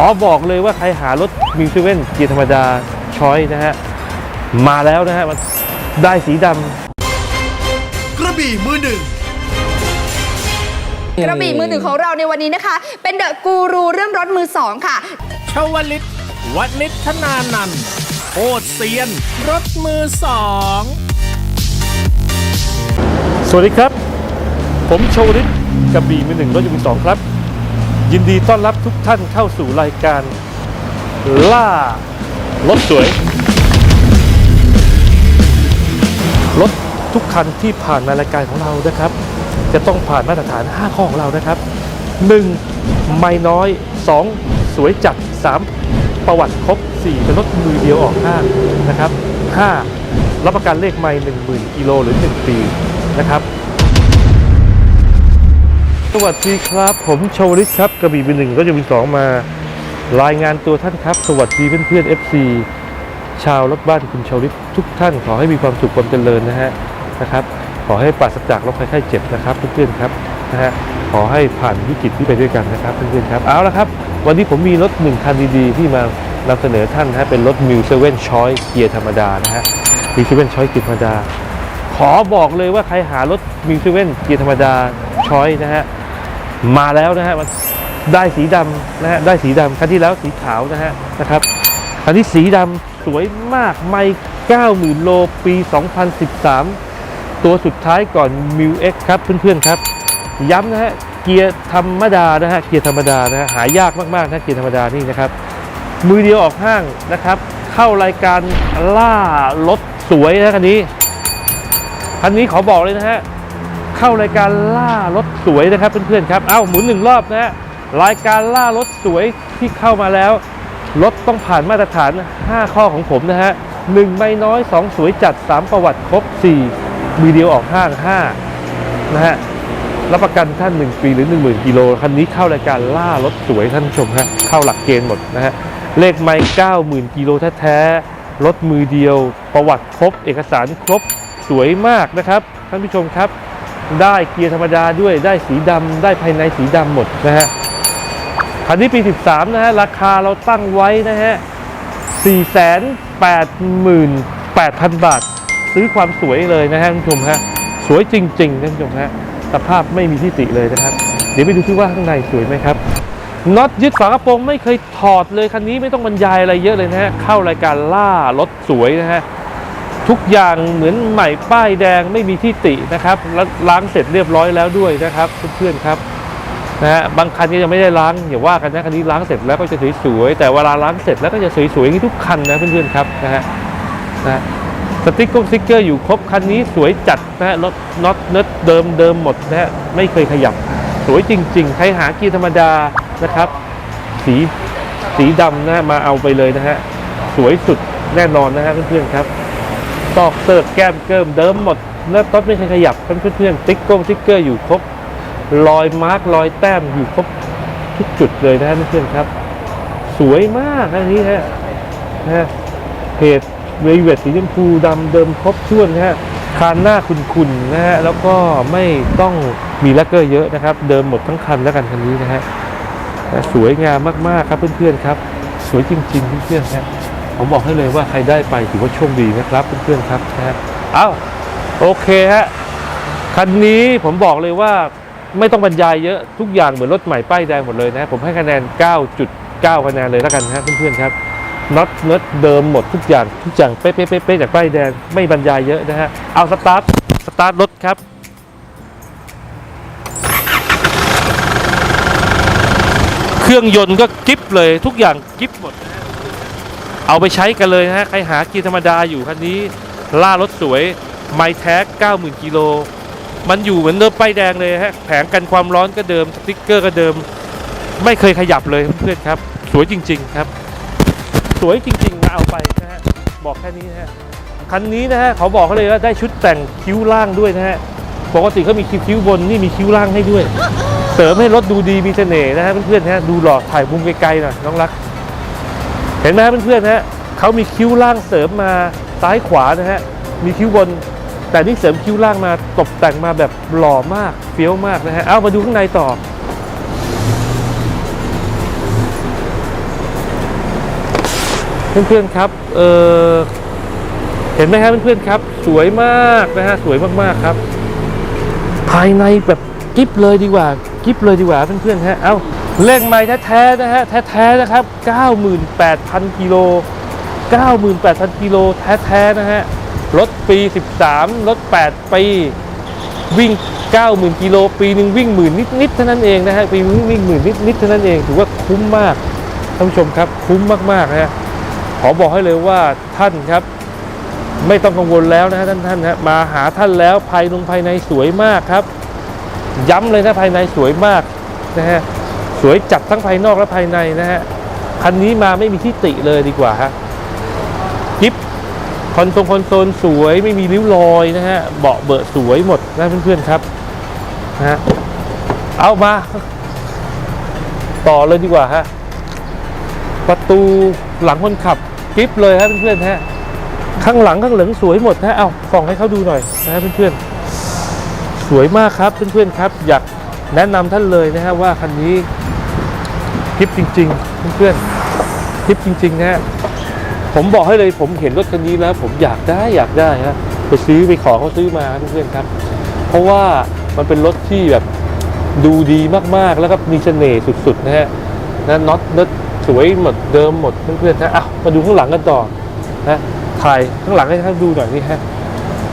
อบอกเลยว่าใครหารถมิวเซเว่นเกียร์ธรรมดาชอยนะฮะ มาแล้วนะฮะมันได้สีดำกระบี่มือหนึ่งกระบี่มือหนึ่งของเราในวันนี้นะคะ เป็นเดอะกูรูเรื่องรถมือสองค่ะ ชวลิตวันิชนานันท์โคตรเซียน รถมือสอง สวัสดีครับ ผมโชวริตกระบี่มือหนึ่งรถยนต์สองครับ ยินดีต้อนรับทุกท่านเข้าสู่รายการ ล่ารถสวย รถทุกคันที่ผ่านในรายการของเรานะครับ จะต้องผ่านมาตรฐาน 5 ข้อของเรานะครับ 1. ไม่น้อย 2. สวยจัด 3. ประวัติครบ 4 เป็นรถมือเดียวออกห้างนะครับ 5. รับประกันเลขไม่10,000กิโลหรือ 1 ปีนะครับ สวัสดีครับ ผมโชวลิตครับกระบี่เป็นหนึ่งก็จะมีสองมา รายงานตัวท่านครับ สวัสดีเพื่อนๆ FC ชาวรถบ้านคุณชวลิตทุกท่านขอให้มีความสุขความเจริญนะฮะนะครับขอให้ปราศจากโรคภัยไข้เจ็บนะครับเพื่อนๆครับนะฮะขอให้ผ่านวิกฤตที่ไปด้วยกันนะครับเพื่อนๆครับเอาละครับ วันนี้ผมมีรถหนึ่งคันดีๆ ที่มานำเสนอท่านนะฮะเป็นรถมิวเซเว่นชอยเกียร์ธรรมดานะฮะมิวเซเว่นชอยเกียร์ธรรมดา ขอบอกเลยว่าใครหารถมิวเซเว่นเกียร์ธรรมดาชอยนะฮะ มาแล้วนะฮะมันได้สีดำนะฮะได้สีดำคันที่แล้วสีขาวนะฮะนะครับคันที่สีดำสวยมากไม่90,000 โลปี 2013 ตัวสุดท้ายก่อน m ิ X ครับเพื่อนๆครับ ย้ำนะฮะเกียร์ธรรมดานะฮะเกียร์ธรรมดานะฮะหายากมากๆนะเกียร์ธรรมดานี่นะครับมือเดียวออกห้างนะครับ เข้ารายการล่ารถสวยนะคันนี้คันนี้ขอบอกเลยนะฮะ เข้ารายการล่ารถสวยนะครับเพื่อนๆครับเอ้าหมุนหนึ่งรอบนะฮะรายการล่ารถสวยที่เข้ามาแล้วรถต้องผ่านมาตรฐาน 5 ข้อของผมนะฮะหนึ่งไม่น้อย 2 สวยจัด 3 ประวัติครบ 4 มีเดียวออกห้าง5นะฮะรับประกันท่าน 1 ปีหรือ 10,000 กิโลคันนี้เข้ารายการล่ารถสวยท่านชมฮะเข้าหลักเกณฑ์หมดนะฮะเลขไม่90,000 กิโลแท้ๆรถมือเดียว ประวัติครบ เอกสารครบสวยมากนะครับ ท่านผู้ชมครับ ได้เกียร์ธรรมดาด้วยได้สีดำได้ภายในสีดำหมดนะฮะคันนี้ปี 13 นะฮะ ราคาเราตั้งไว้นะฮะ 488,000 บาท ซื้อความสวยเลยนะฮะท่านผู้ชมฮะ สวยจริงๆท่านผู้ชมฮะ สภาพไม่มีที่ติเลยนะครับ เดี๋ยวไปดูที่ว่าข้างในสวยไหมครับน็อตยึดฝากระโปรงไม่เคยถอดเลยคันนี้ไม่ต้องบรรยายอะไรเยอะเลยนะฮะ เข้ารายการล่ารถสวยนะฮะ ทุกอย่างเหมือนใหม่ป้ายแดงไม่มีที่ตินะครับแล้วล้างเสร็จเรียบร้อยแล้วด้วยนะครับเพื่อนๆครับนะฮะบางคันก็ยังไม่ได้ล้างอย่าว่ากันนะคันนี้ล้างเสร็จแล้วก็จะสวยๆแต่เวลาล้างเสร็จแล้วก็จะสวยๆอย่างนี้ทุกคันนะเพื่อนๆครับนะฮะนะฮะสติ๊กเกอร์สติ๊กเกอร์อยู่ครบคันนี้สวยจัดนะฮะรถน็อตเนิร์ดเดิมเดิมหมดนะฮะไม่เคยขยับสวยจริง ๆ ใครหากีธรรมดานะครับ สีสีดำนะฮะมาเอาไปเลยนะฮะสวยสุดแน่นอนนะฮะเพื่อนๆครับ ตอกเสิร์กแก้มเกิมเดิมหมดเนื้อต๊อดไม่เคยขยับเพื่อนๆติ๊กกงติ๊กเกอร์อยู่ครบรอยมาร์กรอยแต้มอยู่ครบทุกจุดเลยนะเพื่อนๆครับ สวยมากอันนี้ฮะนะฮะเพจเวเวตสีชมพูดำเดิมครบถ้วนนะฮะคานหน้าคุณๆนะฮะแล้วก็ไม่ต้องมีลักเกอร์เยอะนะครับ เดิมหมดทั้งคันแล้วกันคันนี้นะฮะนะสวยงามมากๆครับเพื่อนๆครับ สวยจริงๆเพื่อนๆครับ ผมบอกให้เลยว่าใครได้ไปถือว่าโชคดีนะครับเพื่อนๆครับนะฮะเอาโอเคฮะคันนี้ผมบอกเลยว่าไม่ต้องบรรยายเยอะทุกอย่างเหมือนรถใหม่ป้ายแดงหมดเลยนะผมให้คะแนน 9.9 คะแนนเลยแล้วกันนะเพื่อนๆครับน็อตเนิร์ดเดิมหมดทุกอย่างทุกอย่างเป๊ะๆๆจากป้ายแดงไม่บรรยายเยอะนะฮะเอาสตาร์ทสตาร์ทรถครับเครื่องยนต์ก็กิฟเลยทุกอย่างกิฟหมด เอาไปใช้กันเลยนะฮะ ใครหาเกียร์ธรรมดาอยู่คันนี้ ล่ารถสวย ไมแท็ก90,000กิโล มันอยู่เหมือนเดิมป้ายแดงเลยฮะ แผงกันความร้อนก็เดิม สติ๊กเกอร์ก็เดิม ไม่เคยขยับเลยเพื่อนๆครับ สวยจริง ๆ ครับ สวยจริงๆนะเอาไปนะฮะ บอกแค่นี้นะฮะ คันนี้นะฮะเขาบอกเขาเลยว่าได้ชุดแต่งคิ้วล่างด้วยนะฮะ ปกติเขามีคิ้วบนนี่มีคิ้วล่างให้ด้วย เสริมให้รถดูดีมีเสน่ห์นะฮะเพื่อนๆฮะ ดูหล่อถ่ายมุมไกลๆหน่อยน้องรัก เห็นไหมเพื่อนๆฮะเขามีคิ้วล่างเสริมมาซ้ายขวานะฮะมีคิ้วบน แต่นี่เสริมคิ้วล่างมาตกแต่งมาแบบหล่อมากเฟี้ยวมากนะฮะเอามาดูข้างในต่อ เพื่อนๆครับเออเห็นไหมครับเพื่อนๆครับ สวยมากนะฮะสวยมากๆครับ ภายในแบบกิฟเลยดีกว่ากิฟเลยดีกว่าเพื่อนๆฮะเอ้า เลขไม้แท้ๆนะฮะแท้ๆนะครับ 98,000กิโล98,000กิโลแท้ๆนะฮะรถปี 13 รถ 8 ปี วิ่ง 90,000กิโลปีหนึ่งวิ่งหมื่นนิดๆเท่านั้นเองนะฮะปีนึงวิ่งหมื่นนิดๆเท่านั้นเองถือว่าคุ้มมากท่านผู้ชมครับ คุ้มมากๆนะฮะขอบอกให้เลยว่าท่านครับ ไม่ต้องกังวลแล้วนะฮะท่านท่านฮะมาหาท่านแล้วภายนงภายในสวยมากครับ ย้ำเลยนะภายในสวยมากนะฮะ สวยจัดทั้งภายนอกและภายในนะฮะ คันนี้มาไม่มีที่ติเลยดีกว่าฮะกิฟคอนโซลคอนโซลสวยไม่มีริ้วรอยนะฮะ เบาะเบอะสวยหมดนะเพื่อนๆครับนะฮะเอามา ต่อเลยดีกว่าฮะ ประตูหลังคนขับกิฟเลยฮะเพื่อนๆฮะข้างหลังข้างหลังสวยหมดนะเอาส่องให้เขาดูหน่อยนะเพื่อนๆสวยมากครับเพื่อนๆครับ อยากแนะนำท่านเลยนะฮะว่าคันนี้ คลิปจริงๆเพื่อนๆคลิปจริงๆนะฮะผมบอกให้เลยผมเห็นรถคันนี้แล้ว ผมอยากได้อยากได้ฮะไปซื้อไปขอเขาซื้อมาเพื่อนๆครับ เพราะว่ามันเป็นรถที่แบบดูดีมากๆ แล้วก็มีเสน่ห์สุดๆนะฮะนะน็อตเน็ตสวยหมดเดิมหมดเพื่อนๆนะอะมาดูข้างหลังกันต่อนะถ่ายข้างหลังให้ท่านดูหน่อยนี่ฮะ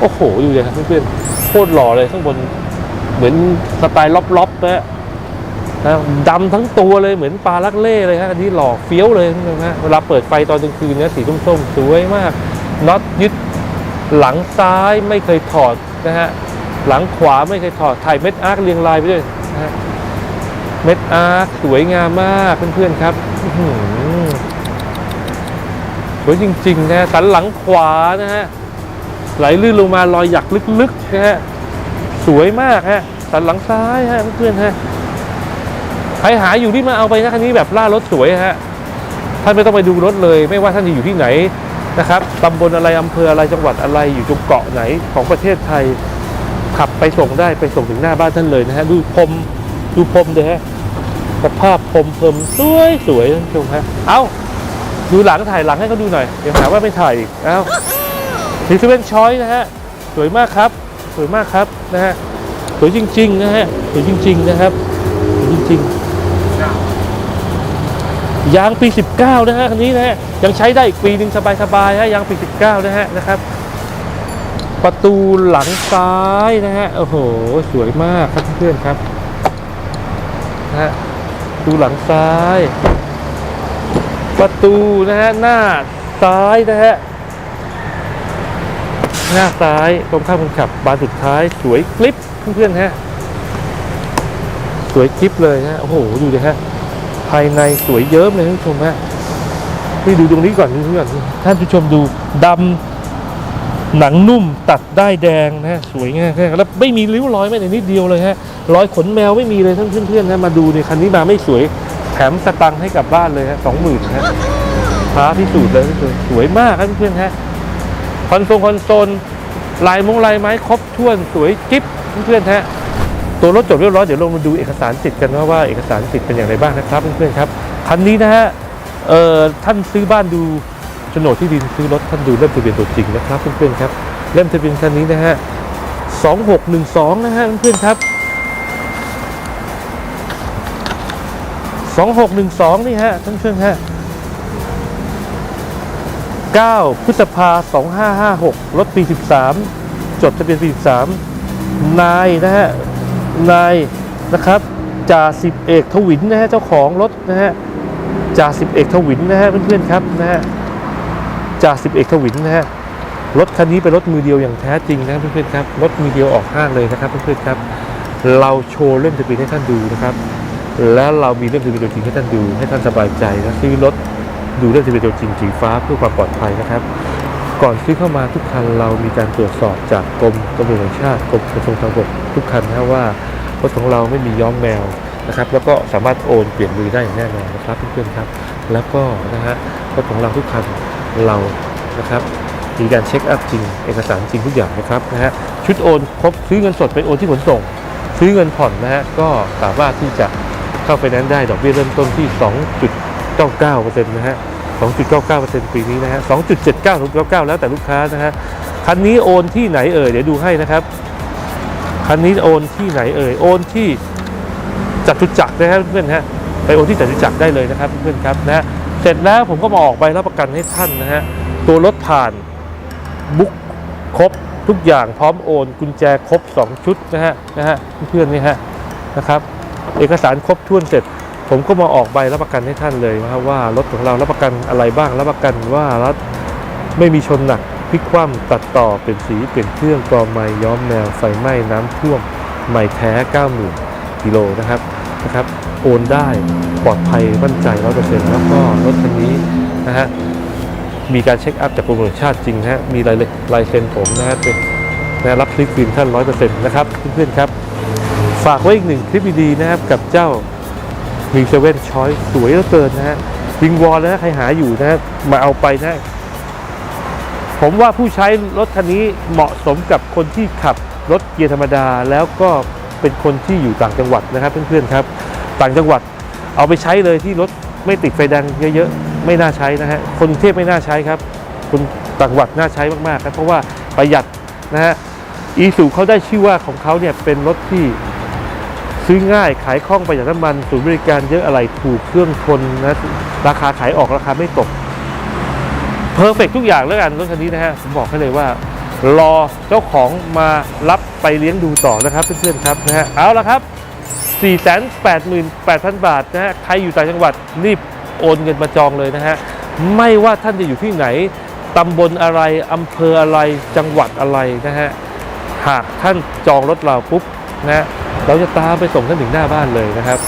โอ้โหดูเลยครับเพื่อนๆโคตรหล่อเลยข้างบนเหมือนสไตล์ล็อบๆนะฮะ นะดำทั้งตัวเลยเหมือนปลาลักเล่เลยฮะอันนี้หล่อเฟี้ยวเลยนะฮะเวลาเปิดไฟตอนกลางคืนเนี่ยสีส้มๆสวยมากน็อตยึดหลังซ้ายไม่เคยถอดนะฮะหลังขวาไม่เคยถอดถ่ายเม็ดอาร์คเรียงรายไปด้วยนะฮะเม็ดอาร์คสวยงามมากเพื่อนๆครับสวยจริงๆนะฮะสันหลังขวานะฮะไหลลื่นลงมารอยหยักลึกๆนะฮะสวยมากฮะสันหลังซ้ายฮะเพื่อนๆฮะ ใครหาอยู่ที่มาเอาไปนะคันนี้แบบล่ารถสวยฮะท่านไม่ต้องไปดูรถเลย ไม่ว่าท่านจะอยู่ที่ไหนนะครับตำบลอะไรอำเภออะไรจังหวัดอะไรอยู่ตรงเกาะไหนของประเทศไทย ขับไปส่งได้ไปส่งถึงหน้าบ้านท่านเลยนะฮะดูพรมดูพรมเลยฮะสภาพพรมเพิ่มสวยสวยท่านชมฮะเอาดูหลังถ่ายหลังให้เขาดูหน่อยเดี๋ยวหาว่าไม่ถ่ายอีกเอาทีเซเว่นชอยนะฮะสวยมากครับ สวยมากครับนะฮะสวยจริงๆนะฮะสวยจริง ๆ นะครับสวยจริง ๆ ยางปี 19 นะฮะคันนี้นะฮะยังใช้ได้อีกปีหนึ่งสบายๆฮะยางปี 19 นะฮะนะครับ ประตูหลังซ้ายนะฮะโอ้โหสวยมากครับเพื่อนครับนะฮะประตูหลังซ้าย ประตูนะฮะหน้าซ้ายนะฮะหน้าซ้ายตรงข้ามคนขับบานสุดท้ายสวยกลิปเพื่อนๆฮะสวยกลิปเลยฮะโอ้โหดูดิฮะ ภายในสวยเยิ้มเลยท่านผู้ชมฮะนี่ดูตรงนี้ก่อนดูตรงนี้ก่อนท่านผู้ชมดูดำหนังนุ่มตัดได้แดงนะสวยงามแล้วไม่มีริ้วรอยแม้แต่นิดเดียวเลยฮะรอยขนแมวไม่มีเลยท่านเพื่อนๆนะมาดูเนี่ยคันนี้มาไม่สวยแถมสตังค์ให้กลับบ้านเลยฮะสองหมื่นฮะท้าพิสูจน์เลยก็คือสวยมากครับเพื่อนๆฮะคอนโซลคอนโซลลายมงลายไม้ครบถ้วนสวยกิ๊บเพื่อนๆฮะ ตัวรถจบเรียบร้อยเดี๋ยวลงมาดูเอกสารสิทธิ์กันว่าว่าเอกสารสิทธิ์เป็นอย่างไรบ้างนะครับเพื่อนๆครับคันนี้นะฮะเอ่อท่านซื้อบ้านดูโฉนดที่ดินซื้อรถท่านดูเล่มทะเบียนตัวจริงนะครับเพื่อนๆครับเล่มทะเบียนคันนี้นะฮะ2612นะฮะเพื่อนๆครับ2612นี่ฮะท่านเพื่อนฮะ9พฤษภา2556รถปี 13 จดทะเบียนปี 13 นายนะฮะ นายนะครับจ่าสิบเอกทวินนะฮะเจ้าของรถนะฮะจ่าสิบเอกทวินนะฮะเพื่อนๆครับนะฮะจาสิบเอกทวินนะฮะรถคันนี้เป็นรถมือเดียวอย่างแท้จริงนะเพื่อนๆครับรถมือเดียวออกห้างเลยนะครับเพื่อนๆครับ เราโชว์เล่มทะเบียนให้ท่านดูนะครับ แล้วเรามีเล่มทะเบียนตัวจริงให้ท่านดูให้ท่านสบายใจนะซื้อรถดูเล่มทะเบียนตัวจริงสีฟ้าเพื่อความปลอดภัยนะครับก่อนซื้อเข้ามาทุกคันเรามีการตรวจสอบจากกรมตำรวจแห่งชาติกรมขนส่งทางบกทุกคันนะว่า รถของเราไม่มีย้อมแมวนะครับ แล้วก็สามารถโอนเปลี่ยนมือได้อย่างแน่นอนนะครับเพื่อนๆครับ แล้วก็นะฮะรถของเราทุกคันเรานะครับมีการเช็คอัพจริงเอกสารจริงทุกอย่างนะครับนะฮะชุดโอนครบซื้อเงินสดไปโอนที่ขนส่ง ซื้อเงินผ่อนนะฮะก็สามารถที่จะเข้าไปนั้นได้ดอกเบี้ยเริ่มต้นที่ 2.99%นะฮะ2.99%ปีนี้นะฮะ2.79 2.99 แล้วแต่ลูกค้านะฮะคันนี้โอนที่ไหนเอ่ยเดี๋ยวดูให้นะครับ คันนี้โอนที่ไหนเอ่ยโอนที่จัตุจักรนะครับเพื่อนฮะไปโอนที่จัตุจักรได้เลยนะครับเพื่อนครับนะเสร็จแล้วผมก็มาออกใบรับประกันให้ท่านนะฮะตัวรถผ่านบุ๊กครบทุกอย่างพร้อมโอน กุญแจครบ 2 ชุดนะฮะนะฮะเพื่อนนี่ฮะนะครับเอกสารครบถ้วนเสร็จ ผมก็มาออกใบรับประกันให้ท่านเลยนะครับว่ารถของเรารับประกันอะไรบ้างรับประกันว่ารถไม่มีชนหนัก พลิกคว่ำตัดต่อเปลี่ยนสีเปลี่ยนเครื่องกรอไม้ย้อมแมวไฟไหม้น้ำท่วมใหม่แท้ 90,000กิโลนะครับนะครับโอนได้ปลอดภัยมั่นใจร้อยเปอร์เซ็นต์แล้วก็รถคันนี้นะฮะมีการเช็คอัพจากกรมตำรวงชาติจริงนะฮะมีลายลายเซ็นผมนะฮะเป็นนะรับคลิปฟิล์มท่านร้อยเปอร์เซ็นต์นะครับเพื่อนๆครับ ฝากไว้อีกหนึ่งคลิปดีๆนะครับกับเจ้ามีเซเว่นช้อยสวยเหลือเกินนะฮะวิงวอนนะฮะใครหาอยู่นะฮะมาเอาไปนะ ผมว่าผู้ใช้รถคันนี้เหมาะสมกับคนที่ขับรถเกียร์ธรรมดา แล้วก็เป็นคนที่อยู่ต่างจังหวัดนะครับเพื่อนๆครับ ต่างจังหวัดเอาไปใช้เลยที่รถไม่ติดไฟแดงเยอะๆ ไม่น่าใช้นะฮะคนเทพไม่น่าใช้ครับ คนต่างจังหวัดน่าใช้มากๆครับเพราะว่าประหยัดนะฮะอีสูเขาได้ชื่อว่าของเขาเนี่ยเป็นรถที่ซื้อง่ายขายคล่องประหยัดน้ำมันศูนย์บริการเยอะอะไรถูกเครื่องทนนะราคาขายออกราคาไม่ตก เพอร์เฟกทุกอย่างแล้วกันรถคันนี้นะฮะผมบอกให้เลยว่ารอเจ้าของมารับไปเลี้ยงดูต่อนะครับ เพื่อนๆครับนะฮะเอาละครับ 488,000 บาทนะฮะใครอยู่ต่างจังหวัดรีบโอนเงินมาจองเลยนะฮะไม่ว่าท่านจะอยู่ที่ไหนตำบลอะไรอำเภออะไรจังหวัดอะไรนะฮะหากท่านจองรถเราปุ๊บนะฮะเราจะตามไปส่งท่านถึงหน้าบ้านเลยนะครับ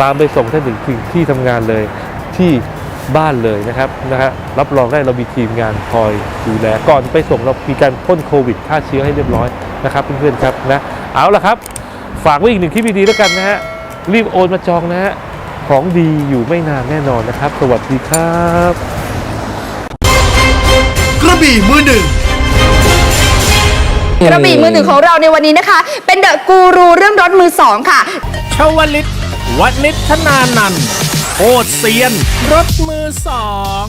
ตามไปส่งท่านถึงที่ทำงานเลยที่ บ้านเลยนะครับนะฮะรับรองได้เรามีทีมงานคอยดูแลก่อนไปส่งเรามีการพ่นโควิดฆ่าเชื้อให้เรียบร้อยนะครับเพื่อนๆครับนะเอาละครับ ฝากไว้อีกหนึ่งคลิปดีๆแล้วกันนะฮะรีบโอนมาจองนะฮะของดีอยู่ไม่นานแน่นอนนะครับ สวัสดีครับกระบี่มือหนึ่งกระบี่มือหนึ่งของเราในวันนี้นะคะ เป็นเดอะกูรูเรื่องรถมือสองค่ะชวลิตวันิชนานันท์โคตรเซียน รถ สอง